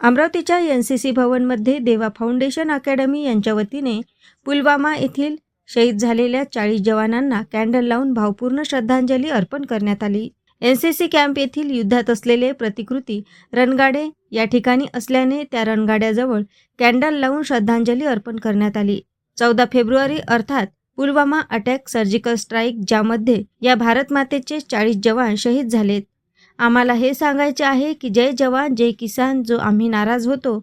अमरावतीच्या N C C भवनमध्ये देवा फाउंडेशन अकॅडमी यांच्या वतीने पुलवामा येथील शहीद झालेल्या चाळीस जवानांना कॅन्डल लावून भावपूर्ण श्रद्धांजली अर्पण करण्यात आली. एन सी सी कॅम्प येथील युद्धात असलेले प्रतिकृती रणगाडे या ठिकाणी असल्याने त्या रणगाड्याजवळ कॅन्डल लावून श्रद्धांजली अर्पण करण्यात आली. चौदा फेब्रुवारी अर्थात पुलवामा अटॅक सर्जिकल स्ट्राईक ज्यामध्ये या भारतमातेचे चाळीस जवान शहीद झालेत. आम्हाला हे सांगायचे आहे की जय जवान जय किसान जो आम्ही नाराज होतो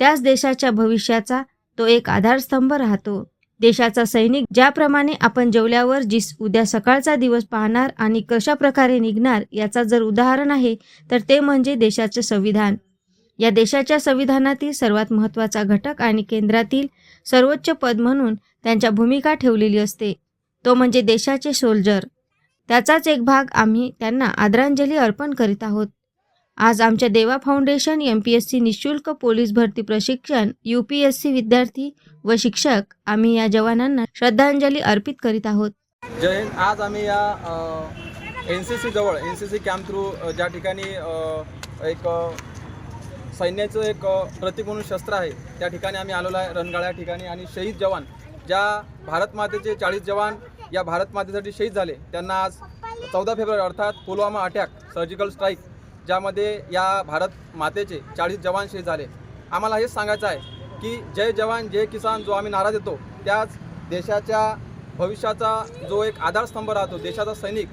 त्याच देशाच्या भविष्याचा तो एक आधारस्तंभ राहतो. देशाचा सैनिक ज्याप्रमाणे आपण जेवल्यावर जिस उद्या सकाळचा दिवस पाहणार आणि कशा प्रकारे निघणार याचा जर उदाहरण आहे तर ते म्हणजे देशाचे संविधान. या देशाच्या संविधानातील सर्वात महत्त्वाचा घटक आणि केंद्रातील सर्वोच्च पद म्हणून त्यांच्या भूमिका ठेवलेली असते. तो म्हणजे देशाचे सोल्जर. त्याचाच एक भाग आम्ही त्यांना आदरांजली अर्पण करीत आहोत. आज आमच्या Deva foundation M P S C निशुल्क पोलीस भरती प्रशिक्षण यू पी एस सी विद्यार्थी व शिक्षक आम्ही या जवानांना श्रद्धांजली अर्पित करीत आहोत. जय हिंद. आज आम्ही या एन सी सी जवळ N C C camp through ज्या ठिकाणी एक सैन्याचं एक प्रतीक म्हणून शस्त्र आहे त्या ठिकाणी आम्ही आलेलो आहे रणगाळ्या ठिकाणी. आणि शहीद जवान ज्या भारत मातेचे चाळीस जवान या भारत मातेसाठी शहीद झाले. त्यांना आज चौदा फेब्रुवारी अर्थात पुलवामा अटॅक सर्जिकल स्ट्राईक ज्यामध्ये या भारत मातेचे चाळीस जवान शहीद झाले. आम्हाला हेच सांगायचं आहे की जय जवान जय किसान जो आम्ही नारा देतो त्याच देशाच्या भविष्याचा जो एक आधारस्तंभ राहतो देशाचा सैनिक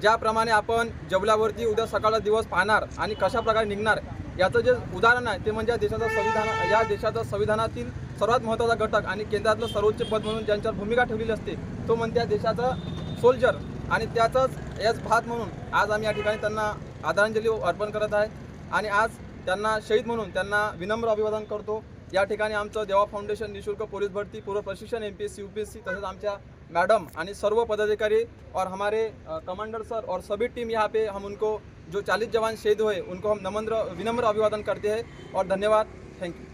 ज्याप्रमाणे आपण जेवल्यावरती उद्या सकाळचा दिवस पाहणार आणि कशाप्रकारे निघणार याचं जे उदाहरण आहे ते म्हणजे या देशाचा संविधान या देशाचा संविधानातील सर्वात महत्त्वाचा घटक आणि केंद्रातलं सर्वोच्च पद म्हणून ज्यांच्यावर भूमिका ठेवलेली असते तो म्हणजे देशाचं देशाचा सोल्जर आणि त्याचाच याच भात म्हणून आज आम्ही या ठिकाणी त्यांना आदरांजली अर्पण करत आहे आणि आज त्यांना शहीद म्हणून त्यांना विनम्र अभिवादन करतो. या ठिकाणी आमचं देवा फाउंडेशन निशुल्क पोलीस भरती पूर्व प्रशिक्षण M P S C U P S C तसेच आमच्या मैडम आणि सर्व पदाधिकारी और हमारे कमांडर सर और सभी टीम यहाँ पे हम उनको जो 40 जवान शहीद हुए उनको हम नम्र विनम्र अभिवादन करते हैं और धन्यवाद. Thank you